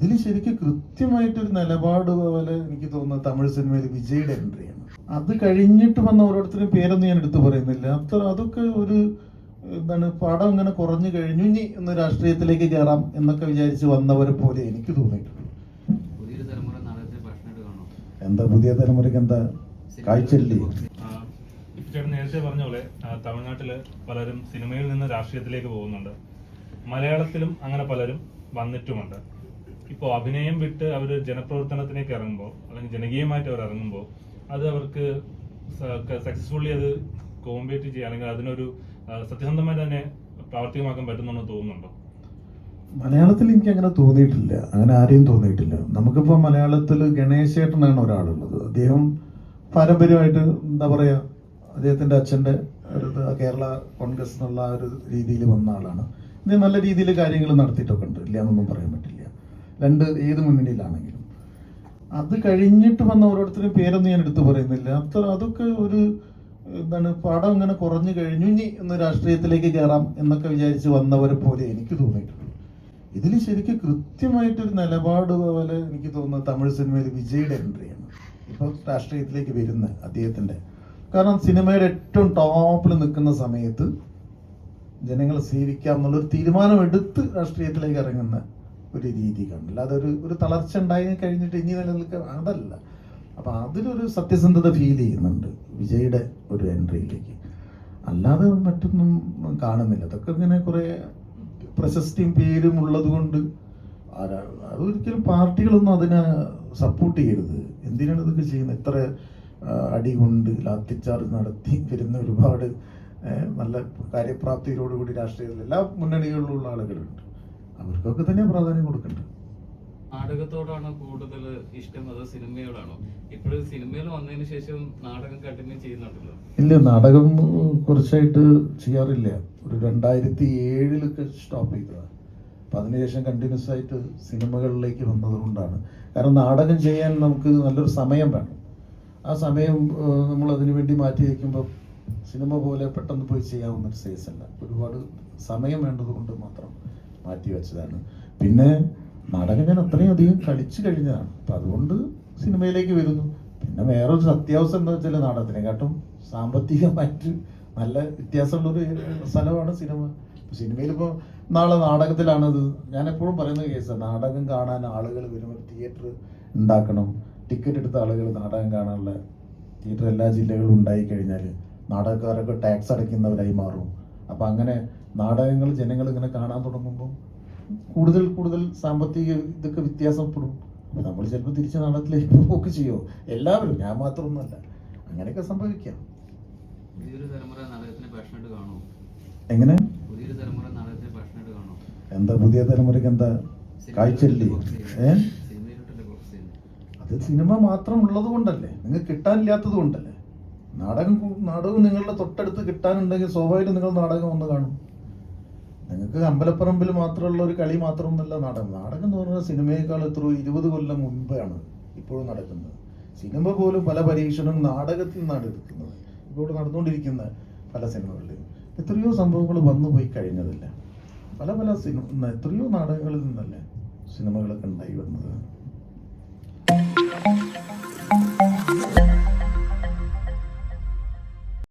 ഇതിൽ ശരിക്കും കൃത്യമായിട്ടൊരു നിലപാട് പോലെ എനിക്ക് തോന്നുന്നത് തമിഴ് സിനിമയിൽ വിജയുടെ എൻട്രിയാണ് അത് കഴിഞ്ഞിട്ട് വന്ന ഓരോരുത്തരും പേരൊന്നും ഞാൻ എടുത്തു പറയുന്നില്ല. അത്ര അതൊക്കെ ഒരു എന്താണ് പടം ഇങ്ങനെ കുറഞ്ഞു കഴിഞ്ഞു. ഇനി ഒന്ന് രാഷ്ട്രീയത്തിലേക്ക് കയറാം എന്നൊക്കെ വിചാരിച്ച് വന്നവരെ പോലെ എനിക്ക് തോന്നിയിട്ടുള്ളൂ കാണും എന്താ പുതിയ തലമുറയ്ക്ക് എന്താ കാഴ്ചയില്ലേ? ചേട്ടൻ നേരത്തെ പറഞ്ഞ പോലെ തമിഴ്നാട്ടിൽ തമിഴ്നാട്ടിൽ പലരും സിനിമയിൽ നിന്ന് രാഷ്ട്രീയത്തിലേക്ക് പോകുന്നുണ്ട്. മലയാളത്തിലും അങ്ങനെ പലരും വന്നിട്ടുമുണ്ട്. ഇപ്പോൾ അഭിനയം വിട്ട് അവർ ജനപ്രവർത്തനത്തിലേക്ക് ഇറങ്ങുമ്പോൾ അല്ലെങ്കിൽ ജനകീയമായിട്ട് അവർ ഇറങ്ങുമ്പോൾ അത് അവർക്ക് സക്സസ്ഫുള്ളി അത് കോമ്പേറ്റ് ചെയ്യാൻ അല്ലെങ്കിൽ അതിനൊരു സത്യസന്ധമായി തന്നെ പ്രാവർത്തികമാക്കാൻ പറ്റുന്നുണ്ടെന്ന് തോന്നുന്നുണ്ടോ? മലയാളത്തിൽ എനിക്ക് അങ്ങനെ തോന്നിയിട്ടില്ല. അങ്ങനെ ആരെയും തോന്നിയിട്ടില്ല. നമുക്കിപ്പോൾ മലയാളത്തിൽ ഗണേശേട്ടനാണ് ഒരാളുള്ളത്. അദ്ദേഹം പാരമ്പര്യമായിട്ട് എന്താ പറയുക അദ്ദേഹത്തിന്റെ അച്ഛന്റെ ഒരു കേരള കോൺഗ്രസ് എന്നുള്ള ഒരു രീതിയിൽ വന്ന ആളാണ്. ഇത് നല്ല രീതിയിൽ കാര്യങ്ങൾ നടത്തിയിട്ടൊക്കെ ഉണ്ട്. ഇല്ല എന്നൊന്നും പറയാൻ പറ്റില്ല. രണ്ട് ഏത് മുന്നണിയിലാണെങ്കിലും. അത് കഴിഞ്ഞിട്ട് വന്ന ഓരോരുത്തരും പേരൊന്നും ഞാൻ എടുത്തു പറയുന്നില്ല. അത്ര അതൊക്കെ ഒരു എന്താണ് പടം ഇങ്ങനെ കുറഞ്ഞു കഴിഞ്ഞു. ഇനി ഒന്ന് രാഷ്ട്രീയത്തിലേക്ക് കയറാം എന്നൊക്കെ വിചാരിച്ച് വന്നവരെ പോലെ എനിക്ക് തോന്നിയിട്ടുള്ളൂ ഇതിൽ ശരിക്കും കൃത്യമായിട്ടൊരു നിലപാട് പോലെ എനിക്ക് തോന്നുന്നത് തമിഴ് സിനിമയിൽ വിജയുടെ എൻട്രിയാണ്. ഇപ്പോൾ രാഷ്ട്രീയത്തിലേക്ക് വരുന്ന അദ്ദേഹത്തിന്റെ കാരണം സിനിമയുടെ ഏറ്റവും ടോപ്പിൽ നിൽക്കുന്ന സമയത്ത് ജനങ്ങളെ സേവിക്കാം എന്നുള്ളൊരു തീരുമാനമെടുത്ത് രാഷ്ട്രീയത്തിലേക്ക് ഇറങ്ങുന്ന ഒരു രീതി കണ്ടില്ല. അതൊരു ഒരു തളർച്ച ഉണ്ടായി കഴിഞ്ഞിട്ട് ഇനി നിലനിൽക്ക അതല്ല. അപ്പം അതിലൊരു സത്യസന്ധത ഫീൽ ചെയ്യുന്നുണ്ട് വിജയുടെ ഒരു എൻട്രിയിലേക്ക് അല്ലാതെ മറ്റൊന്നും കാണുന്നില്ല. അതൊക്കെ ഇങ്ങനെ കുറേ പ്രശസ്തിയും പേരും ഉള്ളത് കൊണ്ട് അതൊരിക്കലും പാർട്ടികളൊന്നും അതിനെ സപ്പോർട്ട് ചെയ്യരുത്. എന്തിനാണ് ഇതൊക്കെ ചെയ്യുന്നത്? ഇത്ര അടി കൊണ്ട് ലാത്തിച്ചാർജ് നടത്തി വരുന്ന ഒരുപാട് നല്ല കാര്യപ്രാപ്തിയോടുകൂടി രാഷ്ട്രീയത്തിൽ എല്ലാ മുന്നണികളിലുള്ള ആളുകളുണ്ട്. അവർക്കൊക്കെ തന്നെ പ്രാധാന്യം കൊടുക്കേണ്ടത് നാടകത്തോടാണ് കൂടുതൽ ഇഷ്ടം അത് സിനിമയോടാണോ? ഇപ്പോഴും സിനിമയിൽ വന്നതിന് ശേഷം നാടകം കണ്ടിന്യൂ ചെയ്യുന്നുണ്ടല്ലോ. ഇല്ല നാടകം കുറച്ചായിട്ട് ചെയ്യാറില്ല. ഒരു രണ്ടായിരത്തി ഏഴിലൊക്കെ സ്റ്റോപ്പ് ചെയ്തതാണ് അപ്പം അതിനുശേഷം കണ്ടിന്യൂസ് ആയിട്ട് സിനിമകളിലേക്ക് വന്നത് കൊണ്ടാണ് കാരണം നാടകം ചെയ്യാൻ നമുക്ക് നല്ലൊരു സമയം വേണം. ആ സമയം നമ്മൾ അതിനു വേണ്ടി മാറ്റി വയ്ക്കുമ്പോൾ സിനിമ പോലെ പെട്ടെന്ന് പോയി ചെയ്യാവുന്ന ഒരു സൈസ് അല്ല. ഒരുപാട് സമയം വേണ്ടത് കൊണ്ട് മാത്രം. മാറ്റി വെച്ചതാണ് പിന്നെ നാടകം ഞാൻ അത്രയും അധികം കളിച്ചു കഴിഞ്ഞതാണ്. അപ്പം അതുകൊണ്ട് സിനിമയിലേക്ക് വരുന്നു. പിന്നെ വേറൊരു സത്യാവസ്ഥ എന്താ വെച്ചാൽ നാടകത്തിനെക്കാട്ടും സാമ്പത്തികമായിട്ട് നല്ല വ്യത്യാസമുള്ളൊരു സ്ഥലമാണ് സിനിമ. സിനിമയിൽ ഇപ്പോൾ നാളെ നാടകത്തിലാണത്. ഞാൻ എപ്പോഴും പറയുന്ന കേസാണ് നാടകം കാണാൻ ആളുകൾ വരുമ്പോൾ തിയേറ്റർ ഉണ്ടാക്കണം. ടിക്കറ്റ് എടുത്ത ആളുകൾ നാടകം കാണാനുള്ള തിയേറ്റർ എല്ലാ ജില്ലകളിലും ഉണ്ടായി കഴിഞ്ഞാൽ നാടകക്കാരൊക്കെ ടാക്സ് അടയ്ക്കുന്നവരായി മാറും. അപ്പം അങ്ങനെ നാടകങ്ങൾ ജനങ്ങൾ ഇങ്ങനെ കാണാൻ തുടങ്ങുമ്പോൾ കൂടുതൽ കൂടുതൽ സാമ്പത്തിക ഇതൊക്കെ വ്യത്യാസപ്പെടും. അപ്പം നമ്മൾ ചിലപ്പോൾ തിരിച്ച് നാടകത്തിലേക്ക് പോക്ക് ചെയ്യുമോ എല്ലാവരും ഞാൻ മാത്രമൊന്നുമല്ല. അങ്ങനെയൊക്കെ സംഭവിക്കാം. എങ്ങനെ? എന്താ പുതിയ തലമുറയ്ക്ക് എന്താ കാഴ്ചയില്ലേ? ഏ? അത് സിനിമ മാത്രം ഉള്ളത് കൊണ്ടല്ലേ. നിങ്ങൾക്ക് കിട്ടാനില്ലാത്തത് കൊണ്ടല്ലേ. നാടകം നാടകം നിങ്ങളുടെ തൊട്ടടുത്ത് കിട്ടാനുണ്ടെങ്കിൽ സ്വാഭാവികം നിങ്ങൾ നാടകം ഒന്ന് കാണും. നിങ്ങൾക്ക് അമ്പലപ്പറമ്പിൽ മാത്രമുള്ള ഒരു കളി മാത്രമൊന്നുമല്ല നാടകം. നാടകം എന്ന് പറഞ്ഞാൽ സിനിമയേക്കാൾ എത്ര ഇരുപത് കൊല്ലം മുൻപാണ് ഇപ്പോഴും നടക്കുന്നത്. സിനിമ പോലും പല പരീക്ഷണവും നാടകത്തിൽ നിന്നാണ് എടുക്കുന്നത്. ഇപ്പോൾ നടന്നുകൊണ്ടിരിക്കുന്ന പല സിനിമകളിലും. എത്രയോ സംഭവങ്ങൾ വന്നു പോയി കഴിഞ്ഞതല്ല? പല പല സിനിമ എത്രയോ നാടകങ്ങളിൽ നിന്നല്ല സിനിമകളൊക്കെ ഉണ്ടായി വരുന്നത്